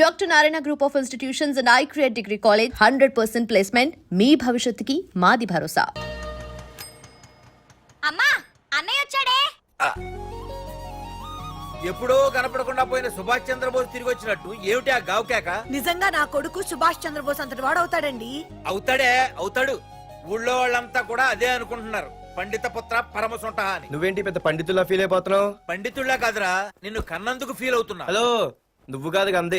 Doctor Narayana group of institutions and I create degree college hundred percent placement. మీ భవిష్యత్తుకి మాది భరోసా. అమ్మా అన్నయ్య వచ్చాడే? ఎప్పుడో కనపడకుండా పోయిన సుభాష్ చంద్రబోస్ తిరిగి వచ్చినట్టు ఏమిటి ఆ గావుకేక నిజంగా నా కొడుకు సుభాష్ చంద్రబోస్ అంతటి వాడవుతాడండి? అవుతాడే అవుతాడు. ఊళ్ళో వాళ్ళంతా కూడా అదే అనుకుంటున్నారు. పండిత పుత్ర పరమసుంట అని. నువ్వేంటి పెద్ద పండితుల్లా ఫీల్ అయిపోతున్నావు? పండితుళ్ళ కాదురా నిన్ను కన్నందుకు ఫీల్ అవుతున్నా. హలో నువ్వు కాదు అందే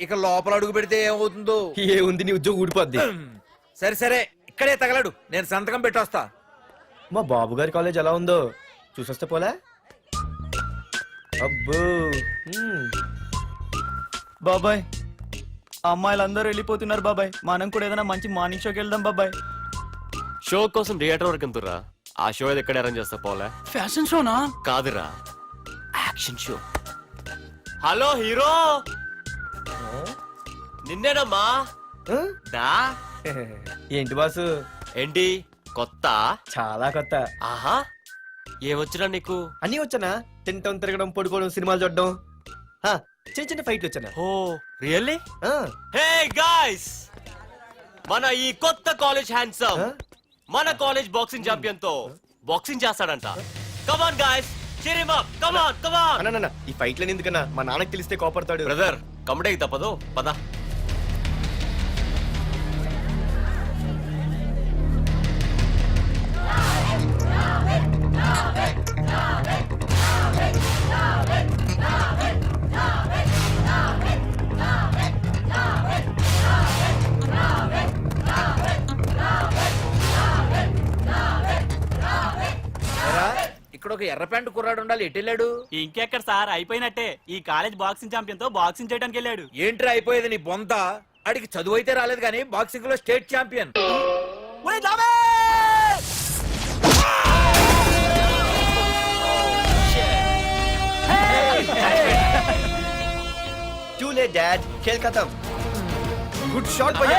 ఇక లోపల అడుగు పెడితే ఏమవుతుందో? ఏ ఉంది నీ ఉద్యోగం ఊడిపోద్ది. సరే సరే. ఇక్కడే తగలడు. నేను సంతకం పెట్టొస్తా. మా బాబు గారి కాలేజ్ ఎలా ఉందో? చూసొస్తే పోలే? అబ్బో. మ్మ్. బాబాయ్ అమ్మాయిలందరూ వెళ్ళిపోతున్నారు బాబాయ్. మనం కూడా ఏదైనా మంచి మార్నింగ్ షోకి వెళ్దాం బాబాయ్. షో కోసం థియేటర్ వరకు ఎంతురా ఆ షో ఏది ఎక్కడ అరేంజ్ చేస్తా పోలే. ఫ్యాషన్ షోనా కాదురా. యాక్షన్ షో హలో హీరో నిన్నేనమ్మా? దా. ఏంటి బాసు? ఏంటి? కొత్త? చాలా కొత్త. ఆహా. ఏమొచ్చినా నీకు? అన్నీ వచ్చానా? తింటం తిరగడం పడుకోవడం సినిమాలు చూడడం. చిన్న చిన్న ఫైట్లు వచ్చానా? Oh really? ఆ, హే గాయ్స్! మన ఈ కొత్త కాలేజ్ హ్యాండ్సమ్ Huh? మన కాలేజ్ బాక్సింగ్ ఛాంపియన్తో బాక్సింగ్ చేస్తాడంట. Come on guys up. Come on come on అన్న, అన్న, ఈ ఫైట్లని ఎందుకన్నా? మా నాన్నకి తెలిస్తే కోపడతాడు. బ్రదర్ కమడేకి తప్పదు. పద. ఏరా, ఇక్కడ ఒక ఎర్ర ప్యాంటు కుర్రాడు ఉండాలి. ఎటు వెళ్ళాడు? ఇంకెక్కడ సార్? అయిపోయినట్టే. ఈ కాలేజ్ బాక్సింగ్ ఛాంపియన్తో బాక్సింగ్ చేయడానికి వెళ్ళాడు. ఏంట్రా అయిపోయేది నీ బొంత? అడిగి చదువు అయితే రాలేదు కానీ బాక్సింగ్లో స్టేట్ ఛాంపియన్. చూలే డాడ్ ఖేల్ ఖతం గుడ్ షాట్ భయ్యా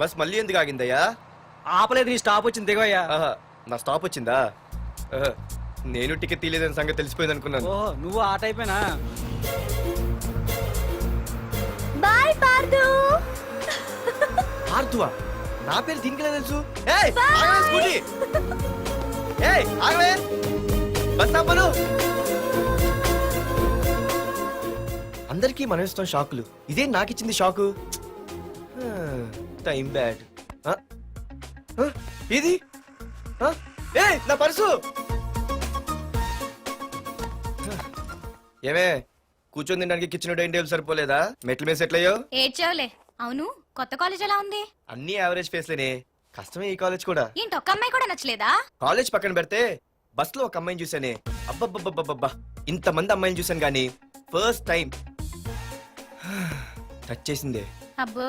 బస్ మళ్ళీ ఎందుకు ఆగిందయ్యా? ఆపలేదు నీ స్టాప్ వచ్చింది దిగోయ్యా ఆహా, నా స్టాప్ వచ్చిందా? ఆహా, నేను టికెట్ తీయలేదని సంగతి తెలిసిపోయింది అనుకున్నాను. నువ్వు ఆ టైపేనా? బాయ్ పార్దు. ఆర్తువా నా పేరు దీనికి ఎలా తెలుసు? ఏయ్, ఆగవే స్కూటీ. ఏయ్ ఆగవే. బస్ ఆపను అందరికీ మనం ఇస్తాం షాకులు. ఇదే నాకు ఇచ్చింది షాకు టైం బ్యాడ్. ఆ? ఏ నా పర్సు! ఏమే కూర్చొని తినడానికి కిచెన్ డైనింగ్ టేబుల్ సరిపోలేదా? మెట్ల మీద సెట్ అయ్యో ఏడ్చావులే. అవును కొత్త కాలేజ్ ఎలా ఉంది? అన్ని యావరేజ్ ఫేస్లేనే కష్టమే ఈ కాలేజ్ కూడా. ఏంటి ఒక్క అమ్మాయి కూడా నచ్చలేదా? కాలేజ్ పక్కన పెడితే బస్లో ఒక అమ్మాయిని చూసానే అబ్బబ్బబ్బబ్బబ్బా ఇంతమంది అమ్మాయిని చూసాను కానీ ఫస్ట్ టైం టచ్ చేసిందే. అబ్బో.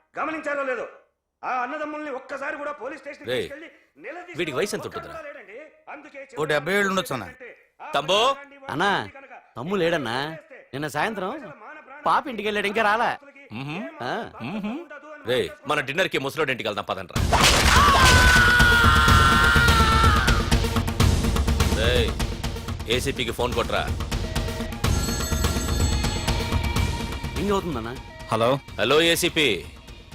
గమనించారో లేదో? ఆ అన్నదమ్ముల్ని ఒక్కసారి కూడా పోలీస్ స్టేషన్ రేయ్, వీడికి వయసు ఎంత ఉంటుందిరా? ఓ డెబ్బై ఏళ్ళు ఉండొచ్చు అన్న. తమ్ముడు? అన్నా తమ్ము లేడన్నా? నిన్న సాయంత్రం పాప ఇంటికి వెళ్ళాడు ఇంకా రాలా. ఆ, రే మన డిన్నర్కి ముసలోడి ఇంటికి వెళ్దాం పదండ్రా. రేయ్, ఏసీపీకి ఫోన్ కొట్రా. ఇంక అవుతుందన్నా? హలో? Hello ACP.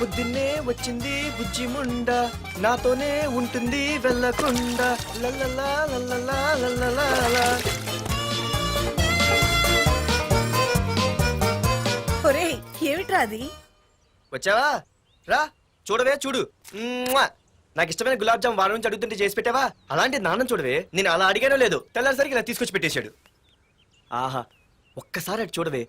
పొద్దున్నే వచ్చింది బుజ్జి ముండ నాతోనే ఉంటుంది వెళ్ళకుండా. లల్లలా లల్లలా ఏమిట్రా అది? వచ్చావా? రా చూడవే చూడు. మ్మ్వా! నాకు ఇష్టమైన గులాబ్ జామ్ వారం నుంచి అడుగుతుంటే చేసి పెట్టావా? అలాంటి నాన్న చూడవే. నేను అలా అడిగానో లేదు తెల్లారిసరికి ఇలా తీసుకొచ్చి పెట్టేశాడు. ఆహా ఒక్కసారి అటు చూడవే.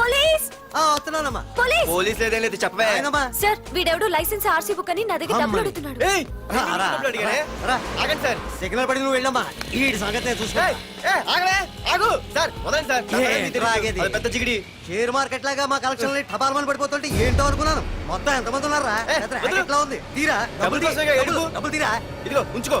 పోలీస్ ఆ, వస్తున్నానమ్మా పోలీస్ పోలీస్ లేదేం లేదు చెప్పవే ఆయనమ్మా. సార్ వీడెవడు లైసెన్స్ ఆర్సీ బుక్ అని నా దగ్గర డబ్బులు. అడుగుతున్నాడు ఏయ్, రా, నేను రా, డబ్బులు అడిగానే? రా. ఆగండి సార్ సిగ్నల్ పడి నువ్వు వెళ్ళమ్మా ఈ సంగతి నేను చూసుకో ఏయ్, ఏయ్, ఆగలే ఆగు సార్ వదండి సార్ నా ఏ, తల మీద తిరుగుతూ. ఆగేది. అది పెద్ద జిగిడి షేర్ మార్కెట్ లాగా మా కలెక్షన్ టపాల్మని పడిపోతుంటే ఏంటో అనుకున్నాను మొత్తం ఎంతమంది ఉన్నారా ఏ, పెద్ద వదిలు. racket లా ఉంది తీరా డబ్బులు తీ. కోసమేగా డబ్బులు, ఏడుపు. డబ్బులు తీరా ఇదిగో ఉంచుకో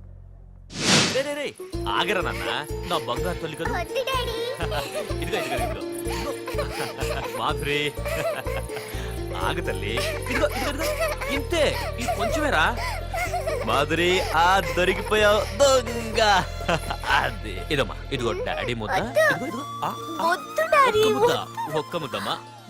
రే రే రే ఆగరా నాన్న. నా బంగారు తల్లి కదా. ఇదిగో ఇదిగో ఇదిగో. మాధురి. ఆగు తల్లి. ఇదిగో ఇదిగో ఇదిగో. ఇంతే. ఇది కొంచెమేరా. మాధురి ఆ దొరికిపోయావు దొంగ. అది. ఇదమ్మా ఇదిగో డాడీ ముద్ద. ఇదిగో ఇదిగో. ఆ, ఆ, వద్దు డాడీ ఒక్క ముద్ద ఒక్క ముద్దమ్మా.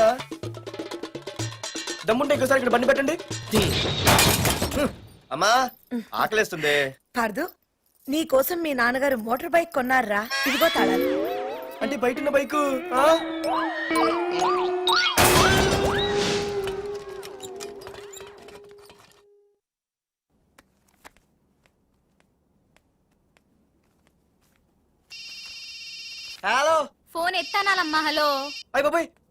రా దమ్ముంటే ఇంకోసారి ఇక్కడ బండి పెట్టండి. అమ్మా ఆకలేస్తుంది. కాదు నీ కోసం మీ నాన్నగారు మోటార్ బైక్ కొన్నారా? ఇదిగో తాళాలు. అంటే బయట ఉన్న బైక్ హలో. ఫోన్ ఎత్తానాలమ్మా హలో. బాయ్ బాబాయ్.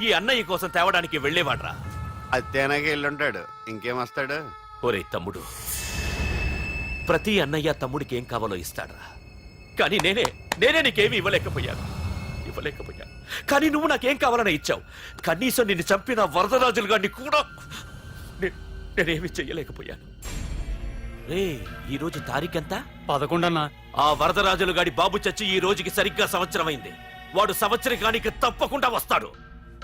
ఈ అన్నయ్య కోసం తేవడానికి వెళ్ళేవాడ్రా. అత్తేనాగే వెళ్ళుంటాడు ఇంకేం వస్తాడు? ఒరే తమ్ముడు ప్రతి అన్నయ్య తమ్ముడికి ఏం కావాలో ఇస్తాడ్రా. కానీ నేనే నేనే నీకేమీ ఇవ్వలేకపోయాను. ఇవ్వలేకపోయాను. కానీ నువ్వు నాకేం కావాలని ఇచ్చావు. కనీసం నిన్ను చంపిన వరదరాజులు గారిని కూడా నే- నేనేమీ చెయ్యలేకపోయాను. రే ఈ రోజు తారీఖెంత? పదకొండన్నా. ఆ వరదరాజులు గాడి బాబు చచ్చి ఈ రోజుకి సరిగ్గా సంవత్సరమైంది వాడు సంవత్సరకానికి తప్పకుండా వస్తాడు.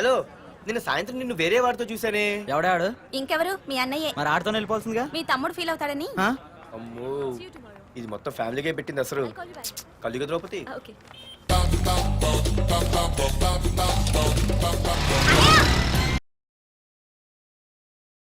హలో నిన్న సాయంత్రం నిన్ను వేరే వాడితో చూసానే ఎవడాడు ఇంకెవరు? మీ అన్నయ్యే. మరి ఆడుతో వెళ్ళిపోవాల్సిందిగా? మీ తమ్ముడు ఫీల్ అవుతాడని? అమ్మో ఇది మొత్తం ఫ్యామిలీకే పెట్టింది అసలు. కలియుగ ద్రౌపది. ఓకే!